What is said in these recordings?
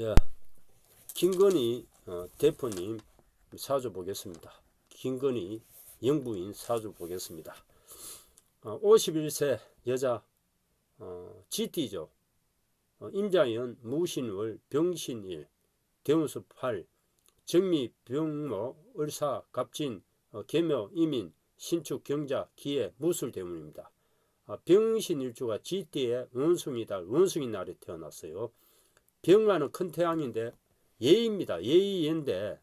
예, 김건희 어, 대표님 사주 보겠습니다. 김건희 영부인 사주 보겠습니다. 어, 51세 여자 어, GT죠. 어, 임자연 무신월 병신일 대운수 8 정미 병모 을사 갑진 어, 계묘 이민 신축 경자 기해 무술 대운입니다. 아, 병신일주가 GT의 원숭이 달 원숭이 날에 태어났어요. 병화는 큰 태양인데 예입니다. 예의인데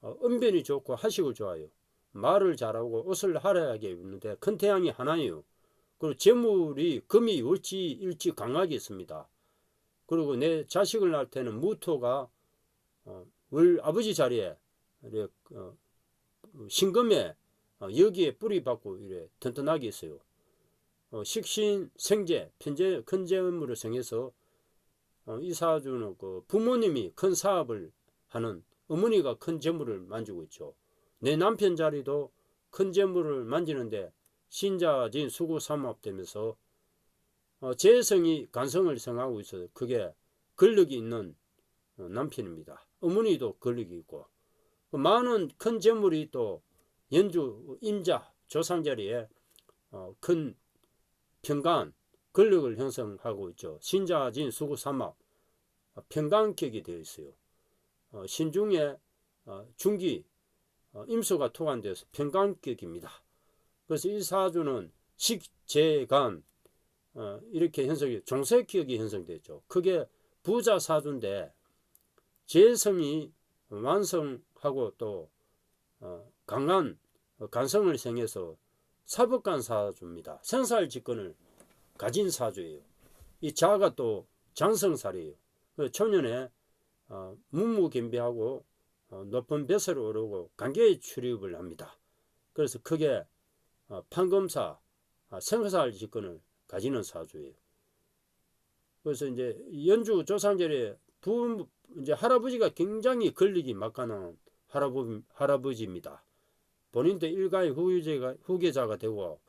어, 은변이 좋고 하식을 좋아요. 말을 잘하고 옷을 화려하게 입는데 큰 태양이 하나예요. 그리고 재물이 금이 월지 일지 강하게 있습니다. 그리고 내 자식을 낳을 때는 무토가 어, 월 아버지 자리에 이래, 어, 신금에 어, 여기에 뿌리 받고 이래 튼튼하게 있어요. 어, 식신 생재 편재 큰 재물을 생해서 어, 이 사주는 그 부모님이 큰 사업을 하는 어머니가 큰 재물을 만지고 있죠. 내 남편 자리도 큰 재물을 만지는데 신자진 수구 삼합되면서 어, 재성이 간성을 성하고 있어서 그게 권력이 있는 어, 남편입니다. 어머니도 권력이 있고 그 많은 큰 재물이 또 연주 임자 조상 자리에 어, 큰 평간 권력을 형성하고 있죠. 신자진 수구 삼합 어, 평강격이 되어 있어요. 어, 신중에 어, 중기 어, 임수가 토관되어서 평강격입니다. 그래서 이 사주는 식재간 어, 이렇게 형성이 종색격이 형성되죠. 그게 부자 사주인데 재성이 완성하고 또 어, 강한 간성을 생해서 사법관 사주입니다. 생살 직권을 가진 사주예요. 이 자가 또 장성살이에요. 그 초년에 어, 문무겸비하고 어, 높은 뱃을 오르고 관계에 출입을 합니다. 그래서 크게 어, 판검사 아, 생사할 직권을 가지는 사주예요. 그래서 이제 연주 조상절에 부 이제 할아버지가 굉장히 권력이 막가는 할아버지, 할아버지입니다. 본인도 일가의 후계자가, 후계자가 되고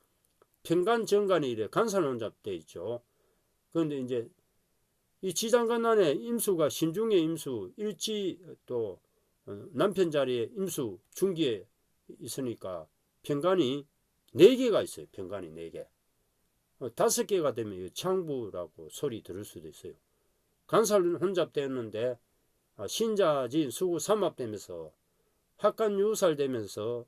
평간 정간이 이래 간산혼잡돼 있죠. 그런데 이제 이 지장간난의 임수가 신중의 임수 일지 또 어, 남편 자리에 임수 중기에 있으니까 평간이 네 개가 있어요. 평간이 네 개. 어, 다섯 개가 되면 창부라고 소리 들을 수도 있어요. 간살 혼잡되었는데 어, 신자진 수구 삼합되면서 학간 유살되면서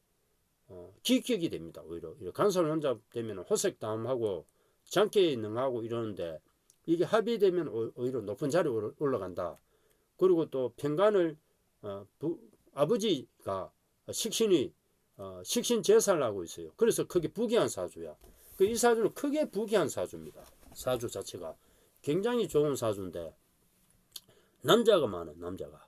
기격이 됩니다. 오히려 간살 혼잡되면 호색담하고 장기에 능하고 이러는데 이게 합의되면 오히려 높은 자리에 올라간다. 그리고 또 평간을 어, 부, 아버지가 식신이 어, 식신 제사를 하고 있어요. 그래서 크게 부귀한 사주야. 그 이 사주는 크게 부귀한 사주입니다. 사주 자체가 굉장히 좋은 사주인데 남자가 많아 남자가.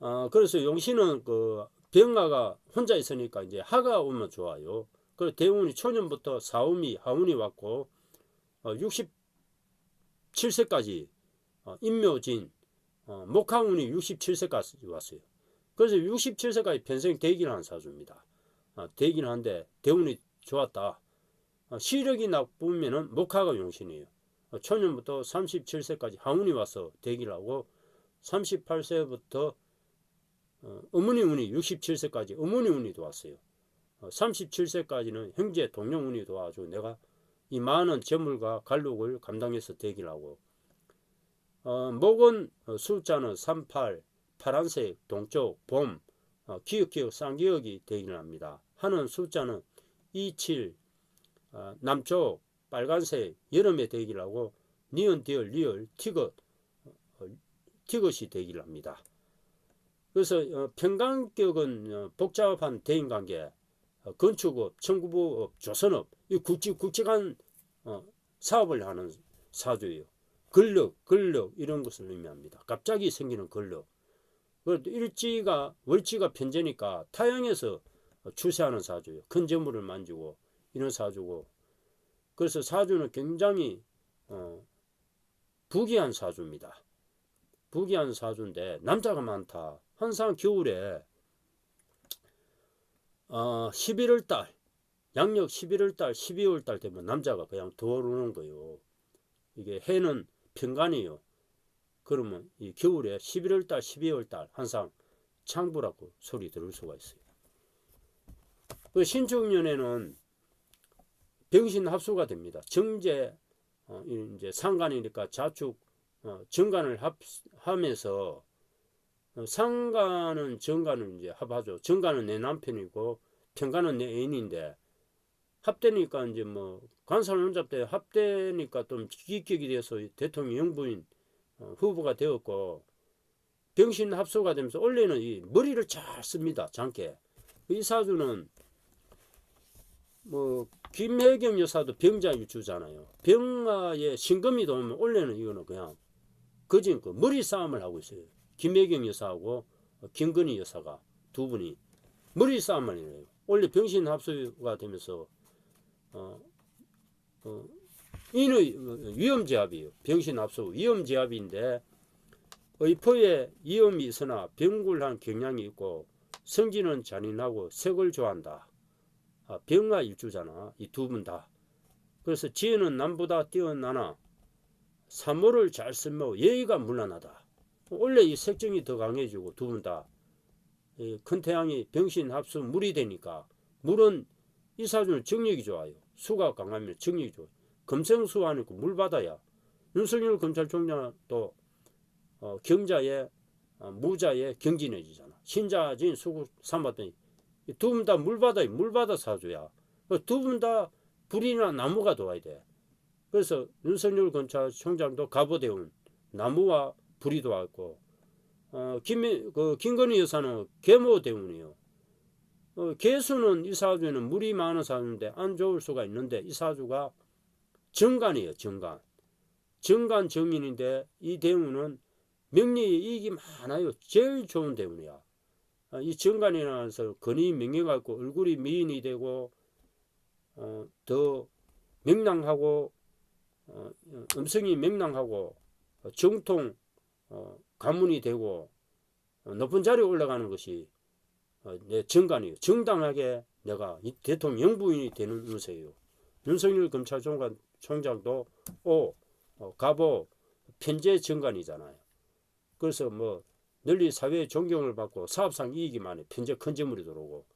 어, 그래서 용신은 그 병화가 혼자 있으니까 이제 하가 오면 좋아요. 그리고 대운이 초년부터 사운이 하운이 왔고 어, 60 7세까지 어, 임묘진 어, 목항운이 67세까지 왔어요. 그래서 67세까지 편생 대기를 한 사주입니다. 어, 대기는 한데 대운이 좋았다. 어, 시력이 나쁘면은 목화가 용신이에요. 어, 초년부터 37세까지 항운이 와서 대기를 하고 38세부터 어, 어머니 운이 67세까지 어머니 운이 도왔어요. 어, 37세까지는 형제 동령 운이 도와가지고 내가 이 많은 재물과 갈록을 감당해서 대기를 하고 어, 목은 어, 숫자는 38, 파란색, 동쪽, 봄, 어, 기억기억, 쌍기억이 대기를 합니다. 하는 숫자는 27, 어, 남쪽, 빨간색, 여름에 대기를 하고 니은, 디얼, 리얼, 티것, 어, 티것이 대기를 합니다. 그래서 어, 평강격은 어, 복잡한 대인관계, 어, 건축업, 청구부업, 조선업, 이 굵직, 굵직한 어, 사업을 하는 사주예요. 권력, 권력 이런 것을 의미합니다. 갑자기 생기는. 그래도 일지가 월지가 편제니까 타양에서 출세하는 사주예요. 큰 재물을 만지고 이런 사주고. 그래서 사주는 굉장히 어, 부귀한 사주입니다. 부귀한 사주인데 남자가 많다. 항상 겨울에 어, 11월 달, 양력 11월 달, 12월 달 되면 남자가 그냥 들어오는 거예요. 이게 해는 평간이요. 그러면 이 겨울에 11월 달, 12월 달 항상 창부라고 소리 들을 수가 있어요. 그 신축년에는 병신 합수가 됩니다. 정제 어, 이 이제 상간이니까 자축 어, 정간을 합, 하면서 어, 상간은 정간은 이제 합하죠. 정간은 내 남편이고 평간은 내 애인인데 합되니까 이제 뭐 관살 혼잡 때 합되니까 좀 기격이 돼서 대통령 영부인 어, 후보가 되었고 병신 합수가 되면서 원래는 이 머리를 잘 씁니다. 장께 이 사주는 뭐 김혜경 여사도 병자 일주잖아요. 병화에 신금이 들어오면 원래는 이거는 그냥 거진 그 머리 싸움을 하고 있어요. 김혜경 여사하고 김건희 여사가 두 분이 머리 싸움을 해요. 원래 병신 합수가 되면서 어, 어, 인의 위험제압이에요. 병신 합수 위험제압인데 의포에 위험이 있으나 병굴한 경향이 있고 성질은 잔인하고 색을 좋아한다. 아, 병화 일주잖아. 이 두 분 다. 그래서 지혜는 남보다 뛰어나나 사모를 잘 쓰며 예의가 문란하다. 원래 이 색정이 더 강해지고 두 분 다 큰 태양이 병신 합수 물이 되니까 물은 이 사주는 정력이 좋아요. 수가 강하면 정력이 좋아요. 금생수 아니고 물 받아야 윤석열 검찰총장도 어, 경자에 어, 무자에 경진해지잖아. 신자진 수구 삼았더니 두 분 다 물 받아요. 물 받아 사주야. 두 분 다 불이나 나무가 도와야 돼. 그래서 윤석열 검찰총장도 가보대운 나무와 불이 도 왔고 어, 김, 그 김건희 여사는 계모 대운이요. 어, 개수는 이 사주에는 물이 많은 사주인데 안 좋을 수가 있는데 이 사주가 정간이에요. 정간. 정간 정인인데 이 대운은 명리에 이익이 많아요. 제일 좋은 대운이야. 아, 이 정간이라서 근이 명예가 있고 얼굴이 미인이 되고 어, 더 명랑하고 어, 음성이 명랑하고 어, 정통 어, 가문이 되고 어, 높은 자리에 올라가는 것이 어, 내 정간이에요. 정당하게 내가 이 대통령 영부인이 되는 운세예요. 윤석열 검찰총장 총장도 오 어, 가보 편제 정간이잖아요. 그래서 뭐 널리 사회의 존경을 받고 사업상 이익이 많이 편제 큰 재물이 들어오고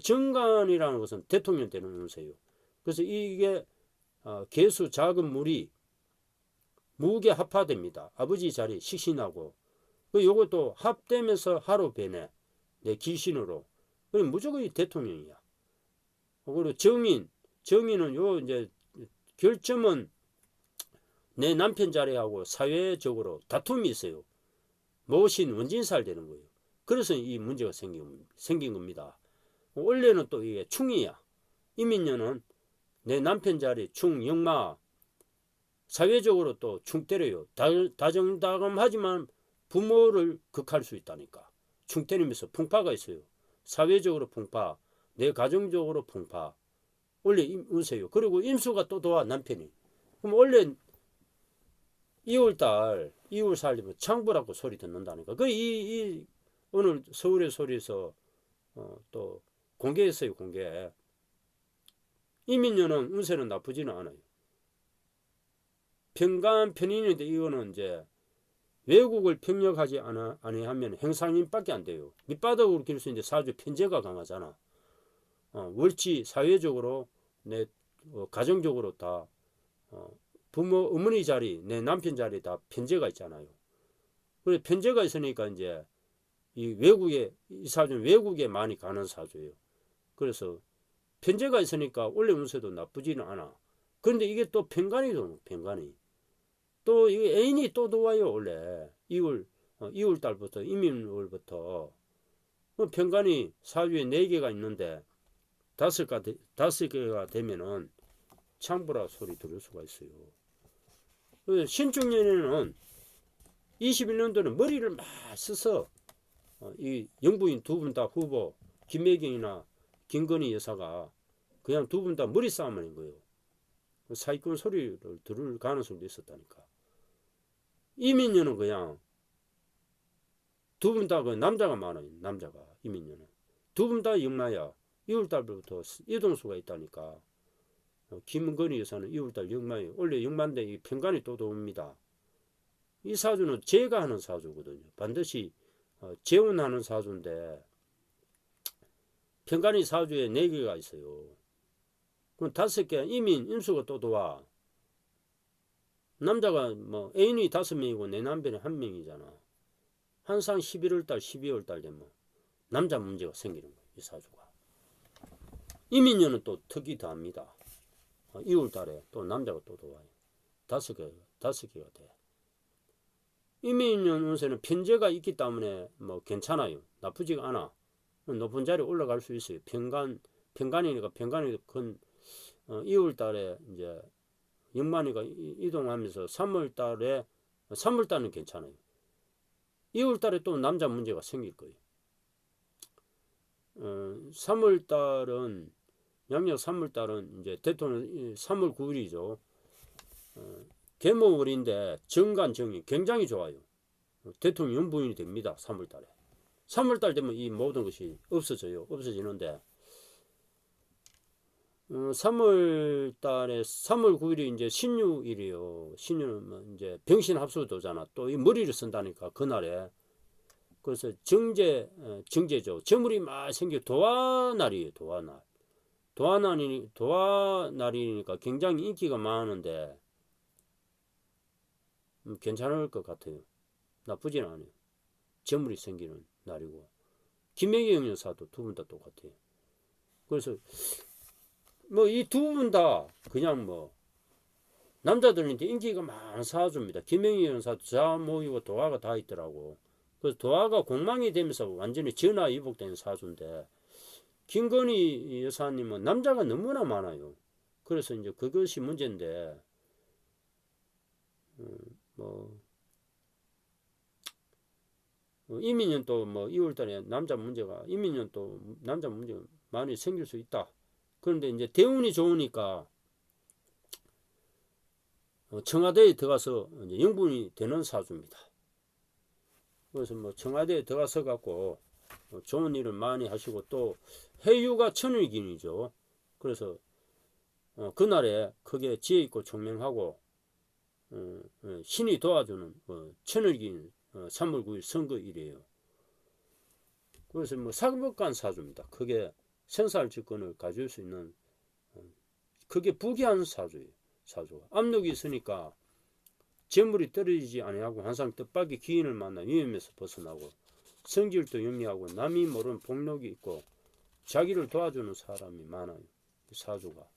정간이라는 것은 대통령 되는 운세예요. 그래서 이게 어, 개수 작은 물이 무게 합화됩니다. 아버지 자리 식신하고 그 요것도 합되면서 하루 배네 내 기신으로 그럼 무조건 대통령이야. 그리고 정인 정인은 요 이제 결점은 내 남편 자리하고 사회적으로 다툼이 있어요. 모신 원진살 되는 거예요. 그래서 이 문제가 생긴, 생긴 겁니다. 원래는 또 이게 충이야. 이민녀는 내 남편 자리 충, 영마 사회적으로 또 충 때려요. 다정다감하지만 부모를 극할 수 있다니까. 충 때리면서 풍파가 있어요. 사회적으로 풍파, 내 가정적으로 풍파. 원래 운세요. 그리고 임수가 또 도와 남편이. 그럼 원래 2월달 2월 살리면 창부라고 소리 듣는다니까. 그 이 이 오늘 서울의 소리에서 어, 또 공개했어요 공개. 이민년은 운세는 나쁘지는 않아요. 평간 편인인데 이거는 이제 외국을 평력하지 않아, 아니하면 행상인밖에 안 돼요. 밑바닥으로 길수 있는데 사주 편제가 강하잖아. 어, 월치 사회적으로 내 어, 가정적으로 다 어, 부모 어머니 자리 내 남편 자리 다 편제가 있잖아요. 그래 편제가 있으니까 이제 이 외국에 이 사주는 외국에 많이 가는 사주예요. 그래서 편제가 있으니까 원래 운세도 나쁘지는 않아. 그런데 이게 또 편간이 도는 편간이. 또 이게 애인이 또 들어와요 원래 2월 어, 2월 달부터 이민월부터 뭐 편간이 사주에 4개가 있는데 다섯 가 다섯 개가 되면은 창부라 소리 들을 수가 있어요. 신축년에는 21년도는 머리를 막 써서 어, 이 영부인 두 분 다 후보 김혜경이나 김건희 여사가 그냥 두 분 다 머리 싸움을 한 거예요. 사기꾼 소리를 들을 가능성도 있었다니까. 이민녀는 그냥 두 분 다 그 남자가 많아요. 남자가 이민녀는 두 분 다 영마야. 2월달부터 이동수가 있다니까. 어, 김건희 여사는 2월달 영마예요. 원래 영마인데 이 평간이 또 도옵니다. 이 사주는 제가 하는 사주거든요. 반드시 어, 재운하는 사주인데 평간이 사주에 네 개가 있어요. 그럼 다섯 개 이민 임수가 또 도와. 남자가 뭐 애인이 다섯 명이고 내 남편이 한 명이잖아. 항상 11월 달, 12월 달 되면 남자 문제가 생기는 거예요. 이 사주가. 이민년은 또 특이 더합니다. 2월 달에 또 남자가 또 들어와요. 다섯 개, 다섯 개가 돼. 이민년 운세는 편제가 있기 때문에 뭐 괜찮아요. 나쁘지가 않아. 높은 자리에 올라갈 수 있어요. 평간, 평간이니까 평간이 건, 어, 2월 달에 이제 영만이가 이- 이동하면서 3월 달에, 3월 달은 괜찮아요. 2월 달에 또 남자 문제가 생길 거예요. 어, 3월 달은 양력 3월 달은 이제 대통령 3월 9일이죠. 어, 개모월인데 정관정이 굉장히 좋아요. 어, 대통령 연부인이 됩니다. 3월 달에. 3월 달 되면 이 모든 것이 없어져요. 없어지는데 어, 3월 달에 3월 9일이 이제 신유일이에요. 신유는 뭐 이제 병신 합수도잖아. 또 이 머리를 쓴다니까 그날에. 그래서 정제 어, 정제죠. 저물이 막 생겨 도화 날이에요. 도화 날. 도화 날이 도화 날이니까 굉장히 인기가 많은데 음, 괜찮을 것 같아요. 나쁘진 않아요. 저물이 생기는 날이고 김혜경 여사도 두 분 다 똑같아요. 그래서 뭐 이 두 분 다 그냥 뭐 남자들한테 인기가 많은 사주입니다. 김혜경 여사도 자 모이고 도화가 다 있더라고. 그래서 도화가 공망이 되면서 완전히 전화 위복된 사주인데 김건희 여사님은 남자가 너무나 많아요. 그래서 이제 그것이 문제인데 음, 뭐 어, 이민년 또뭐 2월달에 남자 문제가 이민년 또 남자 문제가 많이 생길 수 있다. 그런데 이제 대운이 좋으니까 어, 청와대에 들어가서 영분이 되는 사주입니다. 그래서 뭐 청와대에 들어가서 갖고 어, 좋은 일을 많이 하시고 또 해유가 천일긴이죠. 그래서 어, 그날에 크게 지혜 있고 총명하고 신이 도와주는 어, 천일긴 어, 3월 9일 선거일이에요. 그래서 뭐 사법관 사주입니다. 크게 생사할직권을 가질 수 있는 어, 그게 부귀한 사주예요. 사주가 압력이 있으니까 재물이 떨어지지 아니하고 항상 뜻밖의 기인을 만나 위험에서 벗어나고 성질도 영리하고 남이 모르는 복력이 있고 자기를 도와주는 사람이 많아요. 이 사주가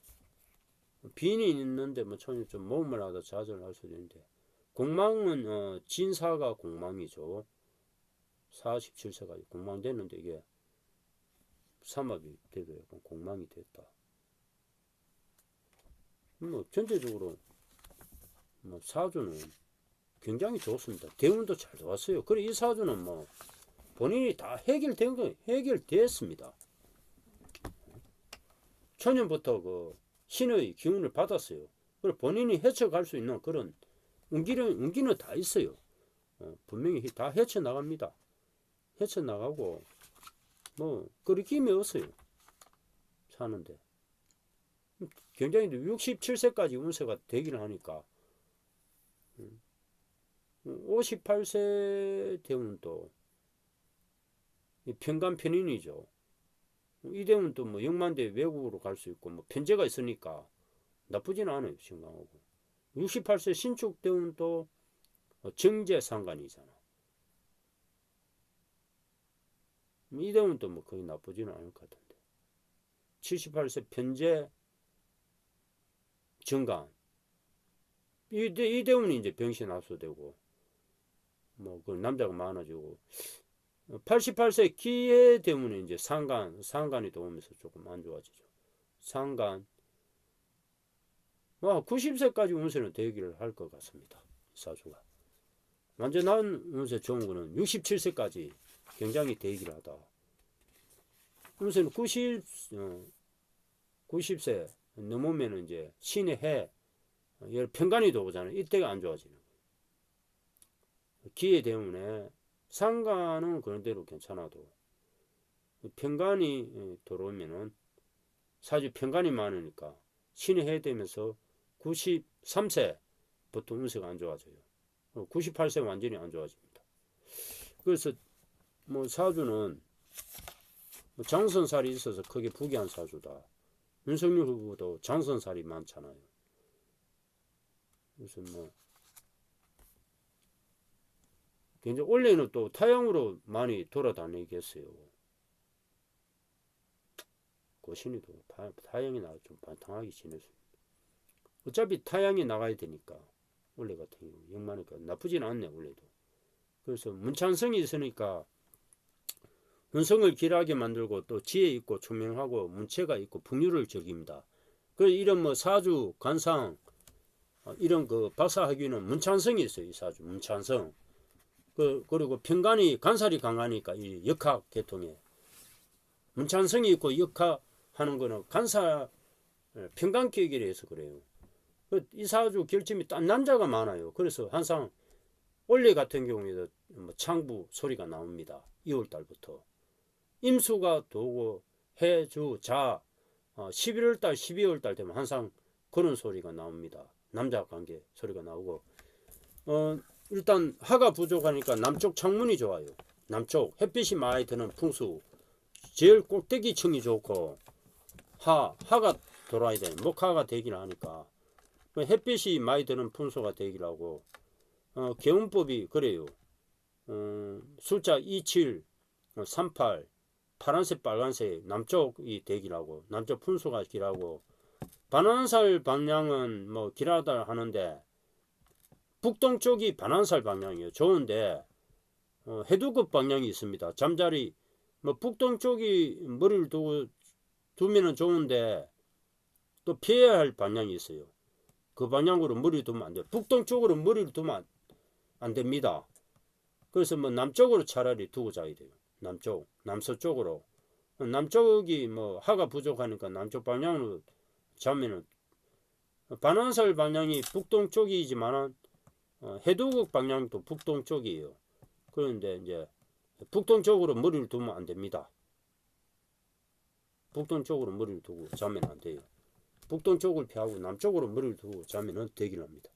빈이 있는데 뭐 전혀 좀 몸을 하다 좌절할 수도 있는데 공망은 어, 진사가 공망이죠. 47세가 공망 됐는데 이게 삼합이 돼도 약간 공망이 됐다. 뭐 전체적으로 뭐 사주는 굉장히 좋습니다. 대운도 잘 좋았어요. 그래 이 사주는 뭐 본인이 다 해결된 거 해결됐습니다. 초년부터 그 신의 기운을 받았어요. 그래 본인이 헤쳐갈 수 있는 그런 운기는 운기는 다 있어요. 어, 분명히 다 헤쳐 나갑니다. 헤쳐 나가고 뭐 그리낌이 없어요. 사는데 굉장히 67세까지 운세가 되기를 하니까 58세 되면 또 평간 편인이죠. 이 되면 또 뭐 영만대 외국으로 갈 수 있고 뭐 편제가 있으니까 나쁘진 않아요. 신강하고 68세 신축 되면 또 정제 상관이잖아. 이 되면 또 뭐 거의 나쁘지는 않을 것 같은데. 78세 편제 정관 이, 이 대운이 이제 병신 압수되고 뭐 그 남자가 많아지고. 88세 기해 때문에 이제 상간 상간이 도우면서 조금 안 좋아지죠. 상간. 뭐 90세까지 운세는 되기를 할 것 같습니다. 사주가. 완전한 운세 좋은 거는 67세까지 굉장히 되기를 하다. 운세는 90 어, 90세 넘으면은 이제 신의 해열 평간이 들어오잖아요. 이때가 안 좋아지는 거예요. 기회 때문에 상관은 그런 대로 괜찮아도 평간이 들어오면은 사주 평간이 많으니까 신의 해 되면서 93세부터 운세가 안 좋아져요. 98세 완전히 안 좋아집니다. 그래서 뭐 사주는 뭐 장선살이 있어서 크게 부귀한 사주다. 윤석열 후보도 장선살이 많잖아요. 그래서 뭐 굉장히 원래는 또 타향으로 많이 돌아다니겠어요. 고신이도 타- 타향이 나가 좀 반탕하게 지냈습니다. 어차피 타향이 나가야 되니까 원래 같은 경우 영만이니까 나쁘진 않네 원래도. 그래서 문찬성이 있으니까 hun성을 길하게 만들고 또 지혜 있고 총명하고 문체가 있고 풍류를 즐깁니다. 그 이런 뭐 사주 관상 어, 이런 그 박사학위는 문찬성이 있어요 이 사주 문찬성. 그 그리고 평간이 간살이 강하니까 이 역학 계통에 문찬성이 있고 역학하는 거는 간사 예, 평간 계획이라 해서 그래요. 그 이 사주 결점이 딴 남자가 많아요. 그래서 항상 원래 같은 경우에도 뭐 창부 소리가 나옵니다. 2월 달부터 임수가 도고 해주 자. 어, 11월 달 12월 달 되면 항상 그런 소리가 나옵니다. 남자 관계 소리가 나오고. 어 일단 하가 부족하니까 남쪽 창문이 좋아요. 남쪽 햇빛이 많이 드는 풍수. 제일 꼭대기층이 좋고 하 하가 돌아야 돼. 목하가 되기를 하니까. 그 햇빛이 많이 드는 풍수가 되기를 하고. 어, 개운법이 그래요. 어, 숫자 27, 어, 38, 파란색, 빨간색 남쪽이 대기라고 남쪽 분수가 길하고 반환살 방향은 뭐 길하다 하는데 북동쪽이 반환살 방향이에요. 좋은데 어, 해두급 방향이 있습니다. 잠자리 뭐 북동쪽이 머리를 두고 두면은 좋은데 또 피해야 할 방향이 있어요. 그 방향으로 머리를 두면 안 돼요. 북동쪽으로 머리를 두면 안, 안 됩니다. 그래서 뭐 남쪽으로 차라리 두고 자야 돼요. 남쪽, 남서쪽으로. 남쪽이 뭐 하가 부족하니까 남쪽 방향으로 자면은 반환살 방향이 북동쪽이지만은 어, 해두국 방향도 북동쪽이에요. 그런데 이제 북동쪽으로 머리를 두면 안 됩니다. 북동쪽으로 머리를 두고 자면 안 돼요. 북동쪽을 피하고 남쪽으로 머리를 두고 자면은 되긴 합니다.